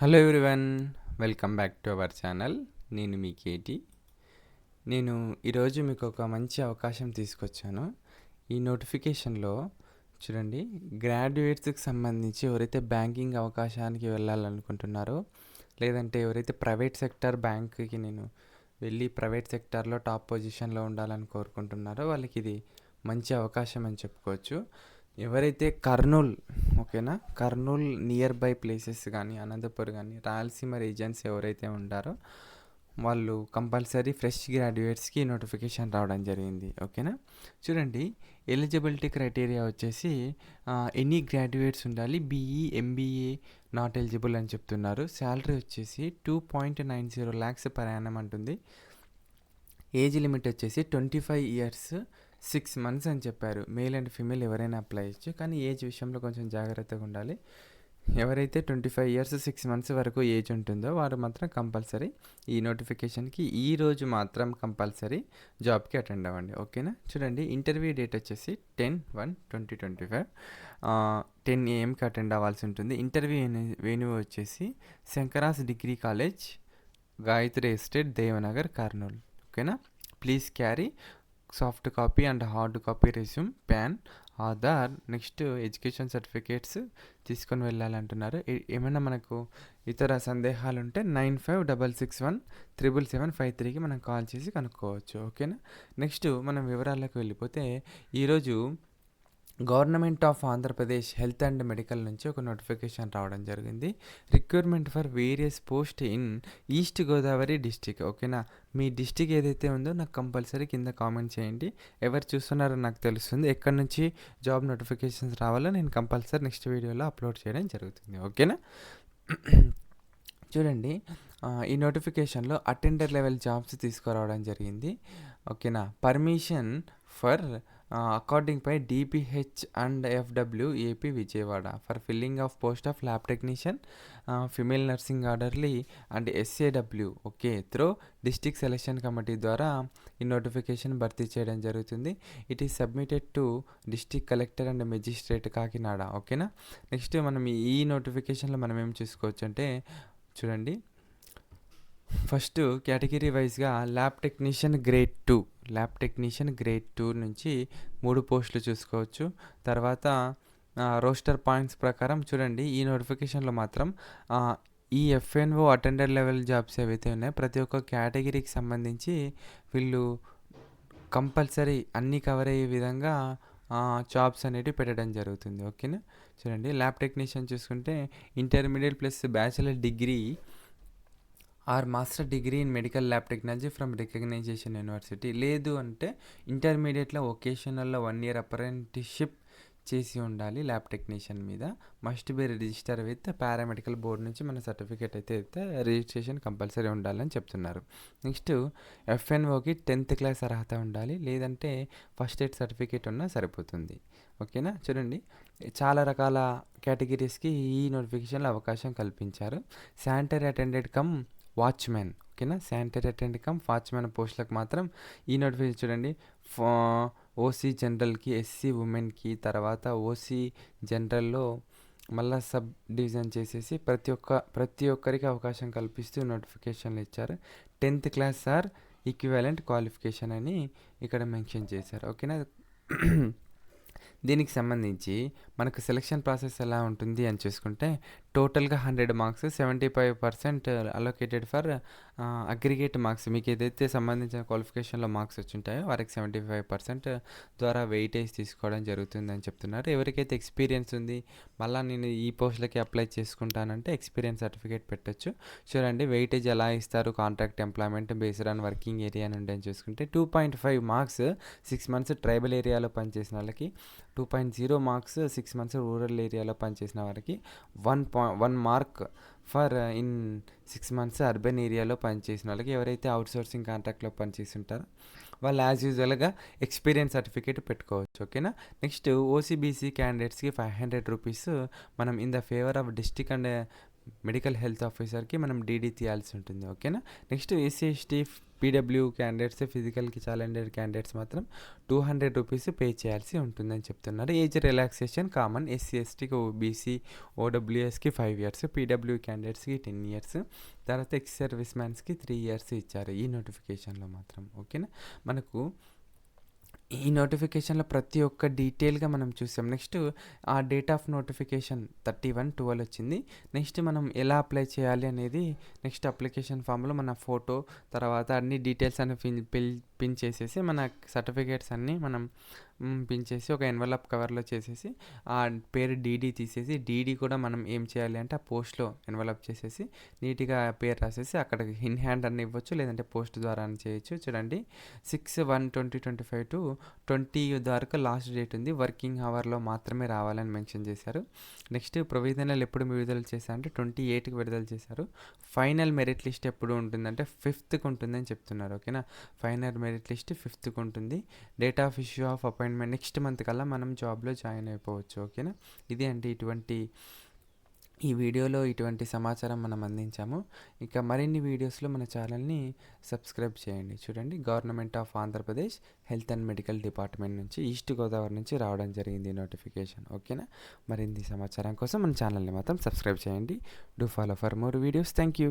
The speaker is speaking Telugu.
Hello everyone welcome back to our channel నేను మీ కేటీ నేను ఈరోజు మీకు ఒక మంచి అవకాశం తీసుకొచ్చాను. ఈ నోటిఫికేషన్లో చూడండి గ్రాడ్యుయేట్స్కి సంబంధించి ఎవరైతే బ్యాంకింగ్ అవకాశానికి వెళ్ళాలనుకుంటున్నారో లేదంటే ఎవరైతే ప్రైవేట్ సెక్టర్ బ్యాంక్కి నేను వెళ్ళి ప్రైవేట్ సెక్టార్లో టాప్ పొజిషన్లో ఉండాలని కోరుకుంటున్నారో వాళ్ళకి ఇది మంచి అవకాశం అని చెప్పుకోవచ్చు. ఎవరైతే కర్నూల్ ఓకేనా? కర్నూల్ నియర్ బై ప్లేసెస్ కానీ అనంతపూర్ కానీ రాయలసీమ రీజన్స్ ఎవరైతే ఉంటారో వాళ్ళు కంపల్సరీ ఫ్రెష్ గ్రాడ్యుయేట్స్కి నోటిఫికేషన్ రావడం జరిగింది ఓకేనా? చూడండి ఎలిజిబిలిటీ క్రైటీరియా వచ్చేసి ఎనీ గ్రాడ్యుయేట్స్ ఉండాలి బీఈ ఎంబీఏ నాట్ ఎలిజిబుల్ అని చెప్తున్నారు. శాలరీ వచ్చేసి two point nine zero lakhs per annum అంటుంది. ఏజ్ లిమిట్ వచ్చేసి twenty five years six months అని చెప్పారు. మేల్ అండ్ ఫీమేల్ ఎవరైనా అప్లై చేయొచ్చు. కానీ ఏజ్ విషయంలో కొంచెం జాగ్రత్తగా ఉండాలి. ఎవరైతే twenty five years six months వరకు ఏజ్ ఉంటుందో వారు మాత్రం కంపల్సరీ ఈ నోటిఫికేషన్కి ఈ రోజు మాత్రం కంపల్సరీ జాబ్కి అటెండ్ అవ్వండి. ఓకేనా? చూడండి ఇంటర్వ్యూ డేట్ వచ్చేసి ten one twenty twenty five. Ten ఏఎంకి attend అవ్వాల్సి ఉంటుంది. ఇంటర్వ్యూ వెన్యూ వచ్చేసి Sankara's degree college Gayatri estate Devanagar Kurnool. ఓకేనా? Please carry soft copy and hard copy resume PAN Aadhaar next education certificates తీసుకొని వెళ్ళాలంటున్నారు. ఏమైనా మనకు ఇతర సందేహాలు ఉంటే nine five double six one triple seven five త్రీకి మనం కాల్ చేసి కనుక్కోవచ్చు. ఓకేనా నెక్స్ట్ మనం వివరాలకు వెళ్ళిపోతే ఈరోజు government of Andhra Pradesh health and medical నుంచి ఒక నోటిఫికేషన్ రావడం జరిగింది. Recruitment for various post in east Godavari district. ఓకేనా? మీ డిస్టిక్ ఏదైతే ఉందో నాకు కంపల్సరీ కింద కామెంట్ చేయండి. ఎవరు చూస్తున్నారో నాకు తెలుస్తుంది. ఎక్కడి నుంచి జాబ్ నోటిఫికేషన్స్ రావాలో నేను కంపల్సరీ నెక్స్ట్ వీడియోలో అప్లోడ్ చేయడం జరుగుతుంది. ఓకేనా? చూడండి. ఈ నోటిఫికేషన్లో అటెండర్ లెవెల్ జాబ్స్ తీసుకురావడం జరిగింది. ఓకేనా? Permission for according pi DPH and FW AP Vijayawada. For filling of post of lab technician female nursing orderly and SAW okay through district selection committee ద్వారా ఈ నోటిఫికేషన్ భర్తీ చేయడం జరుగుతుంది. It is submitted to district collector and magistrate Kakinada ఓకేనా నెక్స్ట్ మనం ఈ- నోటిఫికేషన్లో మనం ఏం చూసుకోవచ్చు అంటే చూడండి. ఫస్ట్ కేటగిరీ వైజ్గా lab technician grade two lab technician grade two నుంచి మూడు పోస్టులు చూసుకోవచ్చు. తర్వాత రోస్టర్ పాయింట్స్ ప్రకారం చూడండి ఈ నోటిఫికేషన్లో మాత్రం ఈ ఎఫ్ఎన్ఓ అటెండర్ లెవెల్ జాబ్స్ ఏవైతే ఉన్నాయో ప్రతి ఒక్క కేటగిరీకి సంబంధించి వీళ్ళు కంపల్సరీ అన్నీ కవర్ అయ్యే విధంగా జాబ్స్ అనేవి పెట్టడం జరుగుతుంది. ఓకేనా? చూడండి ల్యాబ్ టెక్నీషియన్ చూసుకుంటే intermediate plus bachelor degree or master degree in medical lab technology from recognization university. లేదు అంటే ఇంటర్మీడియట్లో ఒకేషనల్లో వన్ ఇయర్ అప్రెంటిషిప్ చేసి ఉండాలి ల్యాబ్ టెక్నీషియన్ మీద. Must be register with paramedical board నుంచి మన సర్టిఫికేట్ అయితే అయితే రిజిస్ట్రేషన్ కంపల్సరీ ఉండాలని చెప్తున్నారు. నెక్స్ట్ ఎఫ్ఎన్ఓకి టెన్త్ క్లాస్ అర్హత ఉండాలి. లేదంటే ఫస్ట్ ఎయిడ్ సర్టిఫికేట్ ఉన్నా సరిపోతుంది. ఓకేనా? చూడండి. చాలా రకాల కేటగిరీస్కి ఈ నోటిఫికేషన్లో అవకాశం కల్పించారు. శానిటరీ అటెండెడ్ కమ్ వాచ్మెన్ ఓకేనా? శానిటరీ అటెండెంట్ కమ్ వాచ్మెన్ పోస్టులకు మాత్రం ఈ నోటిఫికేషన్ చూడండి. ఓసీ జనరల్కి ఎస్సీ ఉమెన్కి తర్వాత ఓసీ జనరల్లో మళ్ళా సబ్ డివిజన్ చేసేసి ప్రతి ఒక్క ప్రతి ఒక్కరికి అవకాశం కల్పిస్తూ నోటిఫికేషన్లు ఇచ్చారు. Tenth class sir equivalent qualification అని ఇక్కడ మెన్షన్ చేశారు ఓకేనా? దీనికి సంబంధించి మనకు సెలక్షన్ ప్రాసెస్ ఎలా ఉంటుంది అని చూసుకుంటే టోటల్గా hundred marks seventy five percent allocated for aggregate marks మీకు ఏదైతే సంబంధించిన క్వాలిఫికేషన్లో మార్క్స్ వచ్చింటాయో వారికి సెవెంటీ ఫైవ్ పర్సెంట్ ద్వారా వెయిటేజ్ తీసుకోవడం జరుగుతుందని చెప్తున్నారు. ఎవరికైతే ఎక్స్పీరియన్స్ ఉంది మళ్ళీ నేను ఈ పోస్టులకి అప్లై చేసుకుంటానంటే ఎక్స్పీరియన్స్ సర్టిఫికేట్ పెట్టొచ్చు. చూడండి వెయిటేజ్ ఎలా ఇస్తారు contract employment based on working area నుండి అని చూసుకుంటే two point five marks six months tribal ఏరియాలో పనిచేసిన వాళ్ళకి two point zero marks six months rural ఏరియాలో పనిచేసిన వారికి one point one mark for in six months urban ఏరియాలో పనిచేసిన వాళ్ళకి ఎవరైతే అవుట్ సోర్సింగ్ కాంట్రాక్ట్లో పనిచేసి ఉంటారో వాళ్ళు యాజ్ యూజువల్గా ఎక్స్పీరియన్స్ సర్టిఫికేట్ పెట్టుకోవచ్చు ఓకేనా నెక్స్ట్ ఓసీబీసీ క్యాండిడేట్స్కి ఫైవ్ హండ్రెడ్ రూపీస్ మనం in the favour of district and medical health ఆఫీసర్కి మనం డీడీ తీయాల్సి ఉంటుంది ఓకేనా? Next SC ST PW candidates ఫిజికల్కి challenged candidates మాత్రం టూ హండ్రెడ్ రూపీస్ పే చేయాల్సి ఉంటుందని చెప్తున్నారు. ఏజ్ రిలాక్సేషన్ కామన్ ఎస్సీ ఎస్టీకి ఓబీసీ ఓడబ్ల్యూఎస్కి ఫైవ్ ఇయర్స్ పీడబ్ల్యూ క్యాండిడేట్స్కి టెన్ ఇయర్స్ తర్వాత ఎక్స్ సర్వీస్ మ్యాన్స్కి త్రీ ఇయర్స్ ఇచ్చారు ఈ నోటిఫికేషన్లో మాత్రం ఓకేనా? మనకు ఈ నోటిఫికేషన్లో ప్రతి ఒక్క డీటెయిల్గా మనం చూసాం. నెక్స్ట్ ఆ date of notification thirty one twelve వచ్చింది. నెక్స్ట్ మనం ఎలా అప్లై చేయాలి అనేది నెక్స్ట్ అప్లికేషన్ ఫామ్లో మన ఫోటో తర్వాత అన్ని డీటెయిల్స్ అన్ని ఫిల్ పిన్ చేసేసి మన సర్టిఫికేట్స్ అన్నీ మనం పించేసి పిన్ చేసి ఒక ఎన్వలప్ కవర్లో చేసేసి ఆ పేరు డీడీ తీసేసి డీడీ కూడా మనం ఏం చేయాలి అంటే ఆ పోస్ట్లో ఎన్వలప్ చేసేసి నీట్గా పేరు రాసేసి అక్కడ ఇన్ హ్యాండ్ అని ఇవ్వచ్చు లేదంటే పోస్ట్ ద్వారా అని చేయొచ్చు. చూడండి six one twenty twenty five to twenty వరకు లాస్ట్ డేట్ ఉంది. వర్కింగ్ అవర్లో మాత్రమే రావాలని మెన్షన్ చేశారు. నెక్స్ట్ ప్రొవిజనల్ ఎప్పుడు విడుదల చేశారంటే ట్వంటీ ఎయిట్కి విడుదల చేశారు. ఫైనల్ మెరిట్ లిస్ట్ ఎప్పుడు ఉంటుందంటే ఫిఫ్త్కి ఉంటుందని చెప్తున్నారు. ఓకేనా? ఫైనల్ మెరిట్ లిస్ట్ ఫిఫ్త్కి ఉంటుంది. Date of issue of appointment next month కల్లా మనం జాబ్లో జాయిన్ అయిపోవచ్చు ఓకేనా? ఇది అంటే ఇటువంటి ఈ వీడియోలో ఇటువంటి సమాచారం మనం అందించాము. ఇక మరిన్ని వీడియోస్లో మన ఛానల్ని సబ్స్క్రైబ్ చేయండి. చూడండి government of Andhra Pradesh health and medical department నుంచి ఈస్ట్ గోదావరి నుంచి రావడం జరిగింది నోటిఫికేషన్ ఓకేనా? మరిన్ని సమాచారం కోసం మన ఛానల్ని మాత్రం సబ్స్క్రైబ్ చేయండి. Do follow for more videos thank you